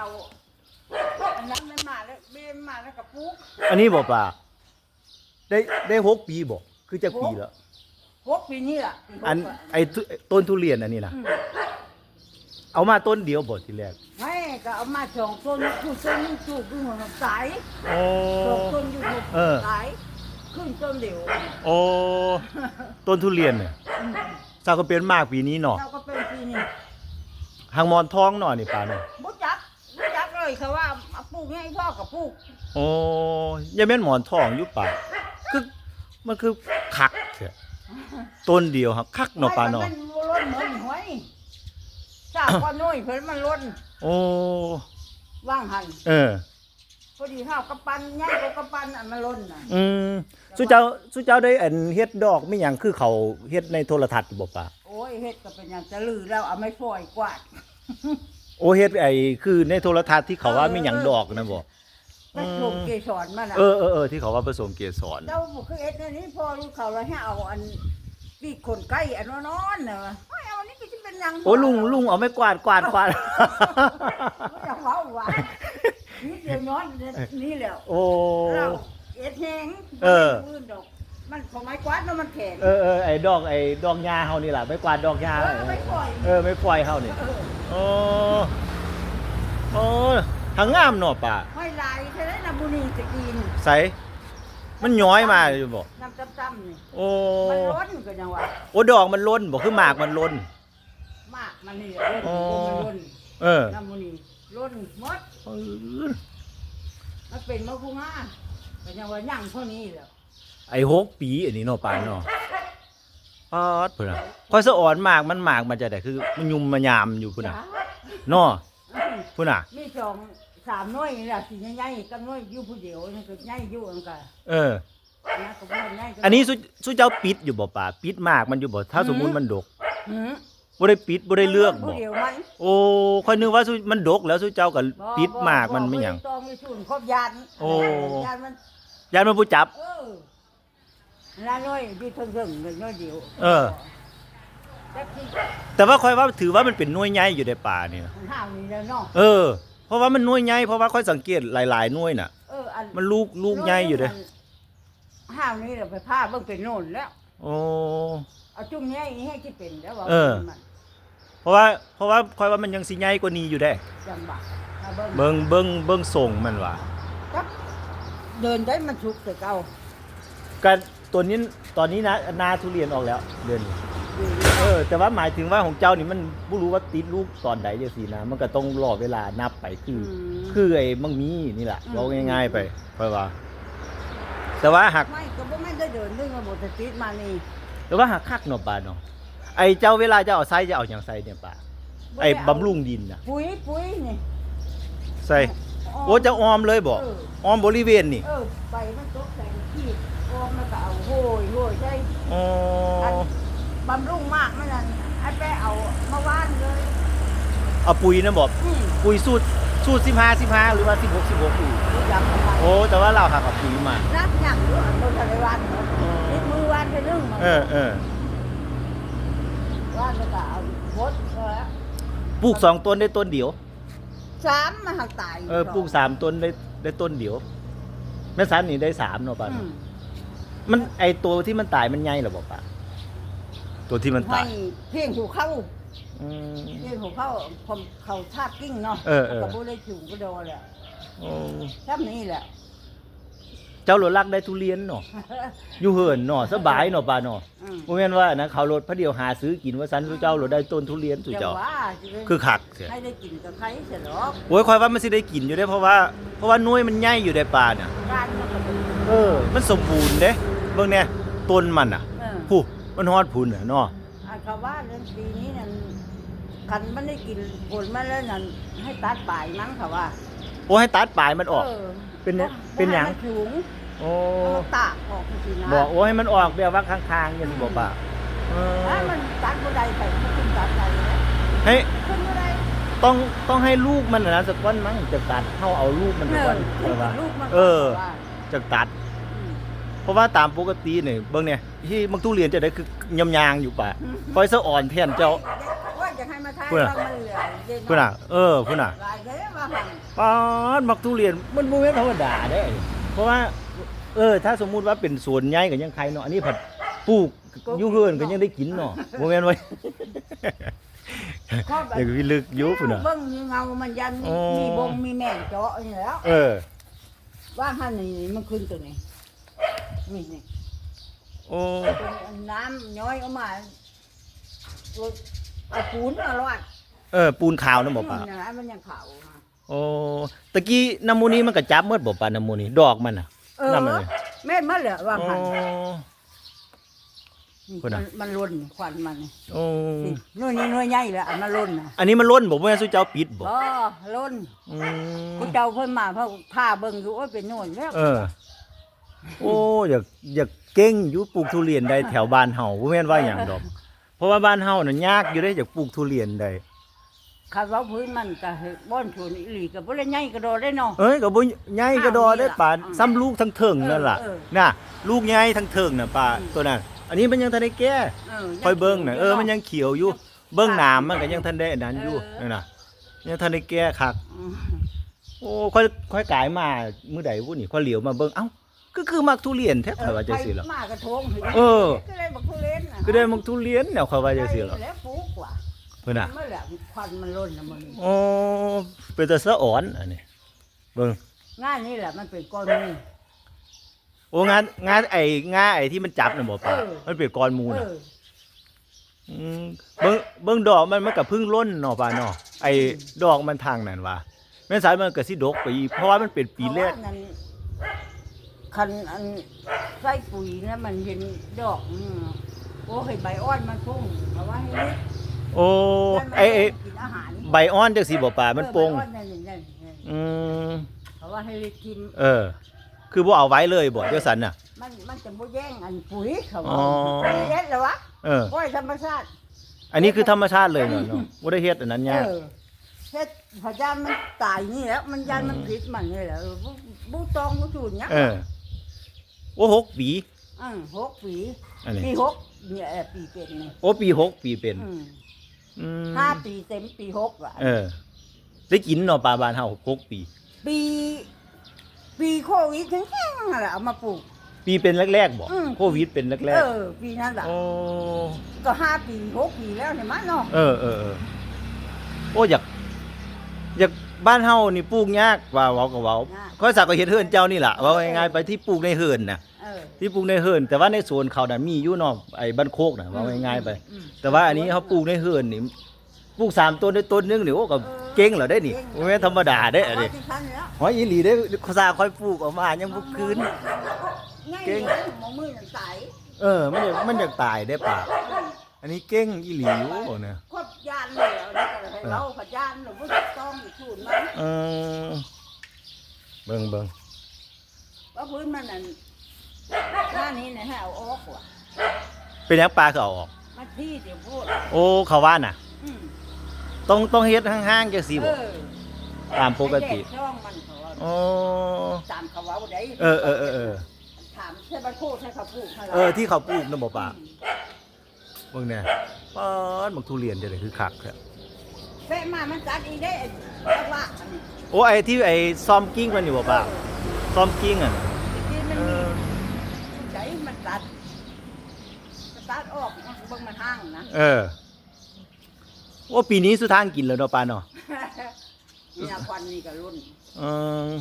เอาอันนั้นมันมาแล้วเบี้ยมันมาแล้วกับปุ๊กอันนี้บ่ป่าได้ได้หกปีบ่คือจักปีแล้วหกปีนี่ล่ะปีหกอันอะไอ้ทุต้นทุเรียนอันนี้นะอืมเอามาต้นเดียวบ่ทีแรกไม่ก็เอามาสองต้นคือต้นนึงจูบอยู่หัวสายโอ้ สองต้นอยู่หัวเออสายขึ้นต้นเดียวโอ้ต้นทุเรียนเนี่ยอืมซาก็เป็นมากปีนี้เนาะเราก็เป็นปีนี้ หางมอนทองเนาะนี่ป่าเนาะ เลยเขาว่าปลูกให้พ่อกับปลูกโอ้ยังแม่นหมอนทองอยู่ป่าคือมันคือคักเถอะต้นเดียวครับคักเนาะป่าเนาะมันล้นเหมือนหอยจ้าก้อนน้อยเพิ่นมันล้นโอ้ว่างหันเออพอดีข้าวกระปันใหญ่กว่ากระปันอันมันล้นน่ะอืมสุเจ้าสุเจ้าได้อันเฮ็ดดอกไม่หยังคือเขาเฮ็ดในโทรทัศน์บ่ป่าโอ้ยเฮ็ดก็เป็นอย่างจะลือแล้วเอาไม่ฝอยกวาด โอ้เฮ็ดไอ้คือในโทรทัศน์ที่เขาว่าไม่หยังดอกนะบ่ไปชมเกสรมันน่ะเออเออเออที่เขาว่าผสมเกสรเจ้าบ่คือเอ็ดอันนี้พอรู้เขาแล้วให้เอาอันปีกคนใกล้อันนอนๆน่ะไม่เอาอันนี้ก็จะเป็นหยังโอ้ลุงลุงเอาไม่กวาดกวาดกวาดไม่จะเฝ้าว่านี่เดี๋ยวนอนนี่แหล้วโอ้เราเอ็ดแห้งเออบ่ได้พื้นดอกมันของไม้กวาดแล้วมันแข็งเออเออไอ้ดอกไอ้ดอกหญ้าเฮานี่ล่ะไม่กวาดดอกหญ้าเออไม่ปล่อยเออไม่ปล่อยเฮานี่เออ โอ้โอ้ทางงามเนาะป่าห้อยลายแค่นั้นนะบุรีจะกินใสมันย้อยมาอยู่บ่น้ำจ้ำๆนี่โอ้มันล้นก็ยังว่าโอ้ดอกมันล้นบ่คือหมากมันล้นมากมันนี่ล้นอ๋อมันล้นเออน้ำบุรีล้นหมดเออมันเป็นมะคุงาก็ยังว่ายั่งเท่านี้แหล้วไอ้หกปีอันนี้เนาะป่าเนาะ ปอดพุ่นน่ะค่อยสะอ่อนหมากมันหมากมันจะได้คือ มันยุ่มมันยามอยู่พุ่นน่ะเนาะพุ่นน่ะ มีสองสามหน้อยนี่แหละสีใหญ่ๆกับหน้อยอยู่ผู้เดียวนี่ก็ใหญ่อยู่อันก็เออ นะก็บ่ใหญ่ก็อันนี้สุสุเจ้าปิดอยู่บ่ป่าปิดหมากมันอยู่บ่ถ้าสมมุติมันดกหือบ่ได้ปิดบ่ได้เลือกผู้บ่เดียวมันโอ้ค่อยนึกว่าสุมันดกแล้วสุเจ้าก็บ่ปิดหมากมันบ่ไม่หยัง บ่ต้องมีชุนครบยานโอ้ ยานมันยานมันผู้จับ เออ ละน้อยอยู่เทิงๆเลยน้อยเดียวเออ แต่ที่แต่ว่าค่อยว่าถือว่ามันเป็นหน่วยใหญ่อยู่ในป่านี่นะมันห้าวนี่แล้วเนาะเออ เพราะว่ามันหน่วยใหญ่เพราะว่าค่อยสังเกตหลายๆหน่วยน่ะ เอออันมันลูกลูกใหญ่อยู่เด้ห้าวนี่เราไปพาเบิ่งเป็นโน่นแล้ว โอ้ เอาจุ่มใหญ่นี่ให้ที่เป็นแล้วว่าเออ มันเพราะว่าเพราะว่าค่อยว่ามันยังสิใหญ่กว่านี้อยู่ได้จังบะเอาเบิ่งเบิ่งเบิ่งเบิ่งส่งมันว่าจับเดินได้มันชุกแต่เก่าก็ ตัวนี้ตอนนี้นะนาทุเรียนออกแล้ว เดือนนี้อยู่เออ แต่ว่าหมายถึงว่าของเจ้านี่มันบ่รู้ว่าติดลูกตอนใดจังซี่นะ มันก็ต้องรอเวลานับไปคือมคือไอ้มังมีนี่แหละอืมเราง่าย ๆ ไปค่อยว่า แต่ว่าหักไม่ก็บ่แม่นได้เดินนึงมาบ่ได้ติดมานี่แต่ว่าหักคักเนาะป่าเนาะไอ้เจ้าเวลาจะเอาใส่จะเอาอย่างใส่เนี่ยป่าไอ้บำรุงดินน่ะปุ๋ยปุ๋ยนี่ใส่โอ้จะออมเลยบ่เออออมบริเวณนี่เออใบมันตกใส่ที่ โอ้มันก็เอาโหยโหยใช่อ๋อบำรุงมากมันนั่นไอ้ไปเอามาว่านเลย เอาปุ๋ยนะบ่อืมปุ๋ยสูตรสูตร15 15หรือว่า16 16อยู่รู้จักมันโอ้แต่ว่าเราหักกับปุ๋ยมา นักหยังด้วยอันโดนทะเลวันเนาะนี่มือวันไปนึ่งมาเออเออว่านแล้วก็เอาบดเออปลูกสองต้นได้ต้นเดียว สามมาหักตายเออปลูกสามต้นได้ได้ต้นเดียว แม่สามนี่ได้สามเนาะป่ะอืม มันไอตัวที่มันตายมันใหญ่เหรอบอกป่ะตัวที่มันให้ตายเพียงหูเข้าอืม เพียงหูเข้าผมเขาชาบกิ้งเนาะเออเออกระโบได้จูงก็โดนแหละโอ้ซ้ำนี่แหละ เจ้าหลวรักได้ทุเรียนเนาะอยู่เหินเนาะสบายเนาะป่าเนาะอืมบ่แม่นว่านะเขารถพระเดียวหาซื้อกินว่าสันสุเจ้าหลดได้ต้นทุเรียนสุเจ้าจะว่าสิได้คือคักเสียให้ได้กินกับใครเสียหรอกโอ้ยคอยว่ามันสิได้กินอยู่ได้เพราะว่าเพราะว่าหน่วยมันใหญ่อยู่ในป่าเนี่ยการมันก็เป็นเออ มันสมบูรณ์เด้เบิ่งเนี่ยต้นมันอะเออผู้มันฮอดพุ่นน่ะเนาะอันเขาว่าเรื่องปีนี้นั่นคันมันได้กินผลมาแล้วนั่นให้ตัดปลายมั้งเขาว่าโอ้ให้ตัดปลายมันออกเเป็นเนี่ยบ่เป็นหยังบ่ให้มัสูงโอ้เอามาตากออกสินะบอกโอ้ให้มันออกแบบว่าข้างๆอย่างที่บอกป่ะเออถ้ามันตัดบ่ได้ไปมันขึ้นตัดไปแล้วให้ขึ้นบ่ได้ต้องต้องให้ลูกมันน่ะนะสักวันมั้งจะตัดเฮาเอาลูกมันสักวันเอใช่อป่ะลูกมันเออว่าจะตัดอืมเพ ราะว่าตามปกติเนี่ยเบิ่งเนี่ยที่มักทุเรียนจะได้คือยำยางอยู่ป่ะคอยสะอ่อนแทนเจ้า ว่าจะให้มาทายพูดอะว่ามันเหลือเย็นพุ่นน่ะ เออพุ่นน่ะหลายเด้อว่าหั่นปานมักทุเรียนมันบ่แม่นธรรมดาเด้ เพราะว่า เออ ถ้าสมมุติว่าเป็นสวนใหญ่ก็ยังใครเนาะอันนี้ผัดปลูกอยู่เฮือนก็ยังได้กินเนาะบ่แม่นว่าครอบแบบอย่างพี่ลึกอยู่พุ่นน่ะ เบิ่งมีเงา มันยันอ๋อ มีบงมีแม่เจาะนี่แหล้ว เออ ว่าหั่นนี่มันขึ้นตัวนี้ นี่นี่โอ้เป็นน้ำย้อยออกมาตัวเอาปูนมาลอดเออปูนขาวนํบ่ป้าอืมนะมันยังขาวมาโอ้ตะกี้น้ำมูนี้มันก็จับหมดบ่ป้าน้ำมูนี้ดอกมันน่ะเออนั่นมันเลยแม่นมาเหลือว่าโอ้หั่นนี่พุ่นน่ะมันมันล้นควันมันนี่โอ้นี่หน่วยนี้หน่วยใหญ่แหละอันมันล้นน่ะอันนี้มันล้นบ่แม่นสุเจ้าปิดบ่บ่ล้นอืมผู้เจ้าเพิ่นมาเพราะผ้าเบิ่งอยู่โอ้ยเป็นโน่นแล้วเออ โอ้อยากอยากเก่งอยู่ปลูกทุเรียนได้แถวบ้านเฮาบ่แม่นว่าหยังดอก เพราะว่าบ้านเฮาน่ะยากอยู่ได้อยากปลูกทุเรียนได้คาดว่าพื้นมันก็เฮ็ดบ่อนชวนอีหลีก็บ่ได้ใหญ่กระโดดได้เนาะ เอ้ยก็บ่ใหญ่กระดอได้ป่านอืมซ้ำลูกทั้งเทิงนั่นล่ะเออเออ น่ะลูกใหญ่ทั้งเทิงน่ะป้าอืมตัวนั้น อันนี้มันยังทันได้แก่ เออค่อยเบิ่งน่ะเออมันยังเขียวอยู่ เบิ่งหนามมันก็ยังทันได้อันนั้นอยู่เออนั่นน่ะยังทันได้แก่คัก อืมโอ้ค่อยค่อยกายมามื้อใดวุ้นี่ค่อยเหลียวมาเบิ่งเอ้า ก็คือมักทุเรียนแท้ข่อยว่าจังซี่เหรอไปมากระทงถึงเออก็ได้บักทุเรียนน่ะก็ได้มักทุเรียนแนวข่อยว่าจังซี่เหรอแล้วปลูกว่ะเพิ่นน่ะเมื่อแหละควันมันล้นน่ะมึงโอ้เป็นตาสะอ่อนอันนี้เบิ่งงานนี้แหละมันเป็นก้อนมือโอ้งานงานไอ้งาไอ้ที่มันจับน่ะบ่ป้าเออมันเป็นก้อนหมูเอน่ะอมเบิ่งเบิ่งดอกมันมันก็เพิ่งล้นเนาะป้าเนาะไอ้ดอกมันทางนั่นว่าแม่นสายมันก็สิดกไปอีกเพราะว่ามันเป็นปีแรก คันอันใส่ปุ๋ยนะมันเห็นดอกอืมโอ้ยใบอ้อนมันพุ่งเอาไว้ให้นิดโอ้นั่นมันไอ้ไอ้กินอาหารใบอ่อนจังซี่บ่ป้ามันโป่งเออใบอ้อนนั่นนั่นนั่นนั่นอืมเพราะว่าให้ลิดกิน เออ คือบ่เอาไว้เลยบ่เจ้าสันน่ะ มันมันจะบ่แย่งอันปุ๋ยเขาอ๋อไม่ได้เฮ็ดหรอวะเออ โอ้ยธรรมชาติ อันนี้คือธรรมชาติเลยเนาะเนาะบ่ได้เฮ็ดอันนั้นยากเออเฮ็ดพระยานมันตายนี่แหล้วมันยานมันผิดมันนี่แหละเออบ่บ่ตองบ่จูนหยังเออโอ้หกปี อือหกปีอันนี้ ปีหกเนี่ยเออปีเป็นนี่โอ้ปีหกปีเป็นอืมอืมห้าปีเต็มปีหกอะ เออ ได้กินเนาะปลาบ้านเฮาหกปี ปีปีโควิดแห้งๆนั่นแหละเอามาปลูก ปีเป็นแรกๆบ่อืม โควิดเป็นแรเอกอ ปีนั้นแหละๆโอ้ก็ห้าปีหกปีแล้วเนี่ยมั้งเนาะเออเออเออโอ้อยาก อยาก บ้านเฮานี่ปลูกยากว่าเว้าก็เว้าค่อยสักก็เฮ็ดเฮือนเจ้านี่ล่ะเว้าง่ายๆไปที่ปลูกในเฮือนน่ะเออ ที่ปลูกในเฮือนแต่ว่าในสวนเขาน่ะมีอยู่เนาะไอ้บ้านโคกน่ะเว้าง่ายๆไป อืม แต่ว่าอันนี้เขาปลูกในเฮือนนี่ปลูกสามต้นในต้นหนึงนี่โอ้ก็เก่งแล้วได้นี่บ่แม่นธรรมดาได้อันนี้ที่ชั้นแล้วหอยอีหลีได้ซาค่อยปลูกออกมายังบ่คืน ง่ายเก่ง เลยหมอมือนั่นใส เออ มันอยากมันอยากตายได้ป่ะอันนี้เก่งอีหลีอยู่เนี่ย ครบยานเลย เอาได้ก็ให้เราผัดยานหรือว่าต้องอีกสูตรมันเออเบิ่งเบิ่งว่าพื้นมันนั่นหน้านี้เนี่ยให้เอาออกว่ะเป็นหยังปลาเขาเอาออก มาที่เดี๋ยวพูดโอ้เขาว่าน่ะ อืมต้องต้องเฮ็ดห่างๆจังซี่เอบ่อตามปกติให้แยช่องมันเขาว่าโอ้ตามเขาเว่าได้เออเออเออเออถามใช่บันพูดให้เขาพูดให้ราเออที่เขาปลูกน่ะบ่ป่าเบิ่งแน่ปอนบักทุเรียนจะได้คือคักครับ แปะมามันตัดอีกได้ไอ้จังหวะอันนี้โอ้ไอ้ที่ไอ้ซ่อมกิ้งมันอยู่บ่ป่าซ่อมกิ้งอะที่มันเอมีอใจมันตัดมันตัดออกเบิ่งมันห้างนะเออโอ้ปีนี้สุดทางกินแล้วเนาะป่าเนาะนี่นะควันนี่ก็รุ่น เออ